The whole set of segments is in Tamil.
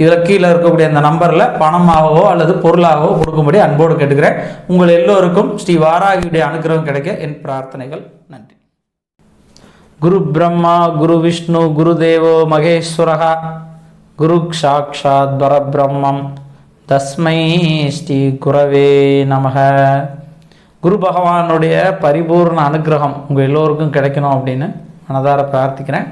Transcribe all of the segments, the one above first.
இதில் கீழே இருக்கக்கூடிய அந்த நம்பரில் பணமாகவோ அல்லது பொருளாகவோ கொடுக்கும்படி அன்போடு கேட்டுக்கிறேன். உங்கள் எல்லோருக்கும் ஸ்ரீ வாராகியுடைய அனுகிரகம் கிடைக்க என் பிரார்த்தனைகள். நன்றி. குரு பிரம்மா குரு விஷ்ணு குரு தேவோ மகேஸ்வரகா குரு சாட்சாத் பரபிரம்மம். தஸ்மை ஸ்ரீ குரவே நமக. குரு பகவானுடைய பரிபூர்ண அனுகிரகம் உங்கள் எல்லோருக்கும் கிடைக்கணும் அப்படின்னு மனதார பிரார்த்திக்கிறேன்.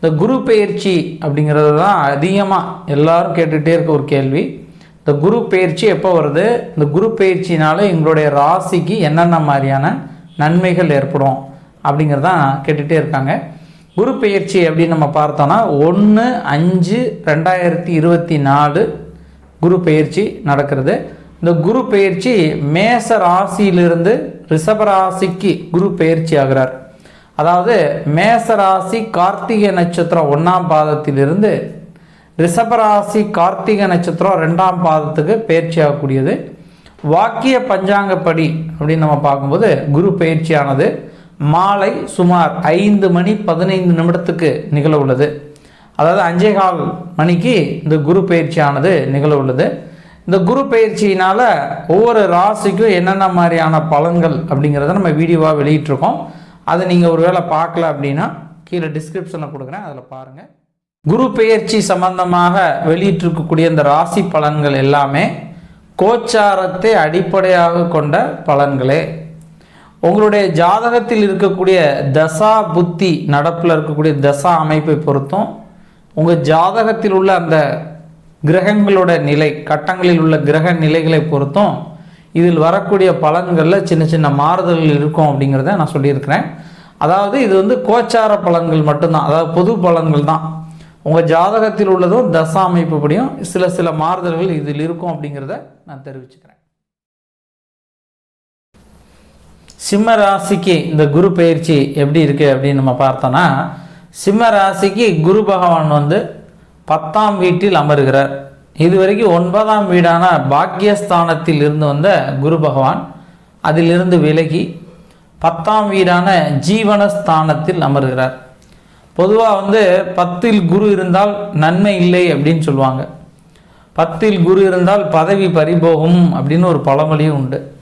இந்த குரு பயிற்சி அப்படிங்கிறது தான் அதிகமாக எல்லாரும் கேட்டுகிட்டே இருக்க ஒரு கேள்வி. இந்த குரு பயிற்சி எப்போ வருது? இந்த குரு பயிற்சினால எங்களுடைய ராசிக்கு என்னென்ன மாதிரியான நன்மைகள் ஏற்படும் அப்படிங்கிறதான் கேட்டுகிட்டே இருக்காங்க. குரு பயிற்சி அப்படின்னு நம்ம பார்த்தோன்னா ஒன்று அஞ்சு ரெண்டாயிரத்தி இருபத்தி நாலு குரு பயிற்சி நடக்கிறது. இந்த குரு பயிற்சி மேச ராசியிலிருந்து ரிஷப ராசிக்கு குரு பயிற்சி ஆகிறார். அதாவது மேச ராசி கார்த்திகை நட்சத்திரம் ஒன்றாம் பாதத்திலிருந்து ரிஷபராசி கார்த்திகை நட்சத்திரம் ரெண்டாம் பாதத்துக்கு பயிற்சி ஆகக்கூடியது வாக்கிய பஞ்சாங்கப்படி அப்படின்னு நம்ம பார்க்கும்போது குரு பயிற்சியானது மாலை சுமார் ஐந்து மணி பதினைந்து நிமிடத்துக்கு நிகழ உள்ளது. அதாவது அஞ்சே கால் மணிக்கு இந்த குரு பயிற்சியானது நிகழ உள்ளது. இந்த குரு பயிற்சியினால் ஒவ்வொரு ராசிக்கும் என்னென்ன மாதிரியான பலன்கள் அப்படிங்கிறத நம்ம வீடியோவாக வெளியிட்டிருக்கோம். அதை நீங்கள் ஒரு வேளை பார்க்கல அப்படின்னா கீழே டிஸ்கிரிப்ஷனில் கொடுக்குறேன். அதில் பாருங்கள் குரு பெயர்ச்சி சம்பந்தமாக வெளியிட்டிருக்கக்கூடிய இந்த ராசி பலன்கள் எல்லாமே கோச்சாரத்தை அடிப்படையாக கொண்ட பலன்களே. உங்களுடைய ஜாதகத்தில் இருக்கக்கூடிய தசா புத்தி நடப்பில் இருக்கக்கூடிய தசா அமைப்பை பொறுத்தும் உங்கள் ஜாதகத்தில் உள்ள அந்த கிரகங்களோட நிலை கட்டங்களில் உள்ள கிரக நிலைகளை பொறுத்தும் இதில் வரக்கூடிய பலன்களில் சின்ன சின்ன மாறுதல்கள் இருக்கும் அப்படிங்கிறத நான் சொல்லியிருக்கிறேன். அதாவது இது வந்து கோச்சார பலன்கள் மட்டும்தான். அதாவது பொது பலன்கள் தான். உங்கள் ஜாதகத்தில் உள்ளதும் தசா அமைப்புப்படியும் சில சில மாறுதல்கள் இதில் இருக்கும் அப்படிங்கிறத நான் தெரிவிச்சுக்கிறேன். சிம்ம ராசிக்கு இந்த குரு பயிற்சி எப்படி இருக்குது அப்படின்னு நம்ம பார்த்தோன்னா சிம்ம ராசிக்கு குரு பகவான் வந்து பத்தாம் வீட்டில் அமர்கிறார். இது வரைக்கும் ஒன்பதாம் வீடான பாக்கியஸ்தானத்தில் இருந்து வந்த குரு பகவான் அதிலிருந்து விலகி பத்தாம் வீடான ஜீவனஸ்தானத்தில் அமர்கிறார். பொதுவாக வந்து பத்தில் குரு இருந்தால் நன்மை இல்லை அப்படின்னு சொல்லுவாங்க. பத்தில் குரு இருந்தால் பதவி பறிபோகும் அப்படின்னு ஒரு பழமொழியும் உண்டு.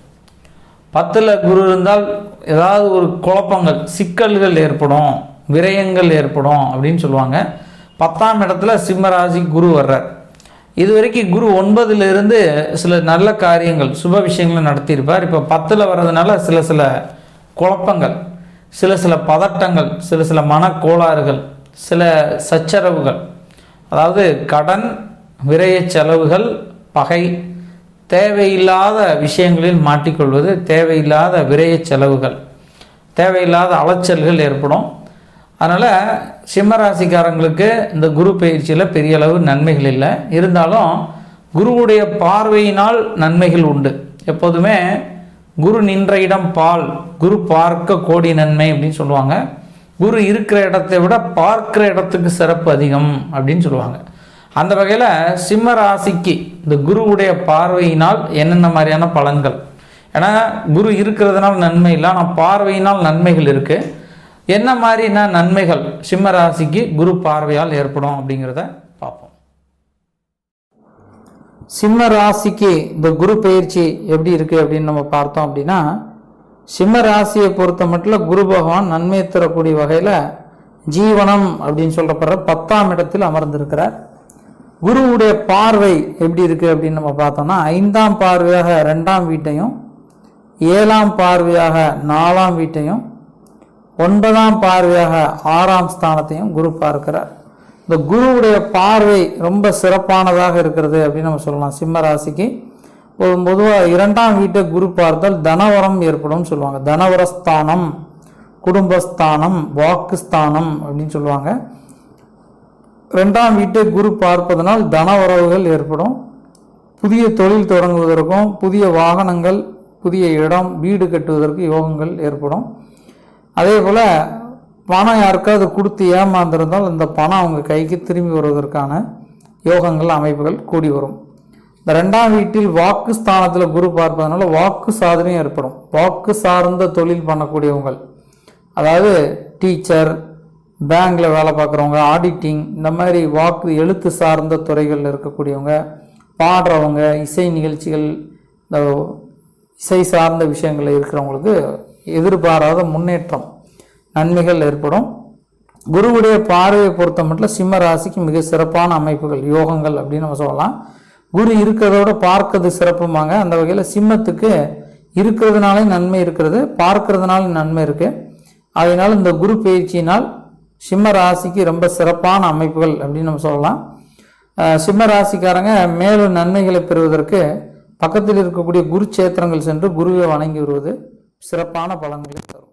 பத்தில் குரு இருந்தால் ஏதாவது ஒரு குழப்பங்கள் சிக்கல்கள் ஏற்படும் விரயங்கள் ஏற்படும் அப்படின்னு சொல்லுவாங்க. பத்தாம் இடத்துல சிம்மராசி குரு வர்றார். இது வரைக்கும் குரு ஒன்பதுலேருந்து சில நல்ல காரியங்கள் சுப விஷயங்களை நடத்தியிருப்பார். இப்போ பத்தில் வர்றதுனால சில சில குழப்பங்கள் சில சில பதட்டங்கள் சில சில மனக்கோளாறுகள் சில சச்சரவுகள். அதாவது கடன் விரைய செலவுகள் பகை தேவையில்லாத விஷயங்களில் மாட்டிக்கொள்வது தேவையில்லாத விரைய செலவுகள் தேவையில்லாத அலைச்சல்கள் ஏற்படும். அதனால் சிம்மராசிக்காரங்களுக்கு இந்த குரு பயிற்சியில் பெரிய அளவு நன்மைகள் இல்லை. இருந்தாலும் குருவுடைய பார்வையினால் நன்மைகள் உண்டு. எப்போதுமே குரு நின்ற இடம் பால் குரு பார்க்க கோடி நன்மை அப்படின்னு சொல்லுவாங்க. குரு இருக்கிற இடத்தை விட பார்க்கிற இடத்துக்கு சிறப்பு அதிகம் அப்படின்னு சொல்லுவாங்க. அந்த வகையில் சிம்ம ராசிக்கு இந்த குருவுடைய பார்வையினால் என்னென்ன மாதிரியான பலன்கள்? ஏன்னா குரு இருக்கிறதுனால நன்மை இல்லை ஆனால் பார்வையினால் நன்மைகள் இருக்குது என்ன மாதிரினா நன்மைகள் சிம்ம ராசிக்கு குரு பார்வையால் ஏற்படும் அப்படிங்கிறத சிம்ம ராசிக்கு இந்த குரு பயிற்சி எப்படி இருக்குது அப்படின்னு நம்ம பார்த்தோம் அப்படின்னா சிம்ம ராசியை பொறுத்த மட்டும் குரு பகவான் நன்மை தரக்கூடிய வகையில் ஜீவனம் அப்படின்னு சொல்லப்படுற பத்தாம் இடத்தில் அமர்ந்திருக்கிறார். குருவுடைய பார்வை எப்படி இருக்குது அப்படின்னு நம்ம பார்த்தோம்னா ஐந்தாம் பார்வையாக ரெண்டாம் வீட்டையும் ஏழாம் பார்வையாக நாலாம் வீட்டையும் ஒன்பதாம் பார்வையாக ஆறாம் ஸ்தானத்தையும் குரு பார்க்கிறார். இந்த குருவுடைய பார்வை ரொம்ப சிறப்பானதாக இருக்கிறது அப்படின்னு நம்ம சொல்லலாம். சிம்ம ராசிக்கு பொதுவாக இரண்டாம் வீட்டை குரு பார்த்தால் தனவரம் ஏற்படும் சொல்லுவாங்க. தனவரஸ்தானம் குடும்பஸ்தானம் வாக்குஸ்தானம் அப்படின்னு சொல்லுவாங்க. ரெண்டாம் வீட்டை குரு பார்ப்பதனால் தன உறவுகள் ஏற்படும். புதிய தொழில் தொடங்குவதற்கும் புதிய வாகனங்கள் புதிய இடம் வீடு கட்டுவதற்கு யோகங்கள் ஏற்படும். அதே போல் பணம் யாருக்காவது கொடுத்து ஏமாந்துருந்தால் அந்த பணம் அவங்க கைக்கு திரும்பி வருவதற்கான யோகங்கள் அமைப்புகள் கூடி வரும். இந்த ரெண்டாம் வீட்டில் வாக்கு ஸ்தானத்தில் குரு பார்ப்பதனால வாக்கு சாதனையும் ஏற்படும். வாக்கு சார்ந்த தொழில் பண்ணக்கூடியவங்கள் அதாவது டீச்சர் பேங்கில் வேலை பார்க்குறவங்க ஆடிட்டிங் இந்த மாதிரி வாக்கு எழுத்து சார்ந்த துறைகளில் இருக்கக்கூடியவங்க பாடுறவங்க இசை நிகழ்ச்சிகள் இந்த இசை சார்ந்த விஷயங்களில் இருக்கிறவங்களுக்கு எதிர்பாராத முன்னேற்றம். நன்மைகள் ஏற்படும். குருவுடைய பார்வையை பொறுத்த மட்டும் சிம்ம ராசிக்கு மிக சிறப்பான அமைப்புகள் யோகங்கள் அப்படின்னு நம்ம சொல்லலாம். குரு இருக்கிறதோட பார்க்கறது சிறப்புமாங்க அந்த வகையில் சிம்மத்துக்கு இருக்கிறதுனாலே நன்மை இருக்கிறது பார்க்கறதுனால நன்மை இருக்குது அதனால் இந்த குரு பயிற்சியினால் சிம்ம ராசிக்கு ரொம்ப சிறப்பான அமைப்புகள் அப்படின்னு நம்ம சொல்லலாம். சிம்ம ராசிக்காரங்க மேலும் நன்மைகளை பெறுவதற்கு பக்கத்தில் இருக்கக்கூடிய குரு சேத்திரங்கள் சென்று குருவை வணங்கி வருவது சிறப்பான பலன்களை தரும்.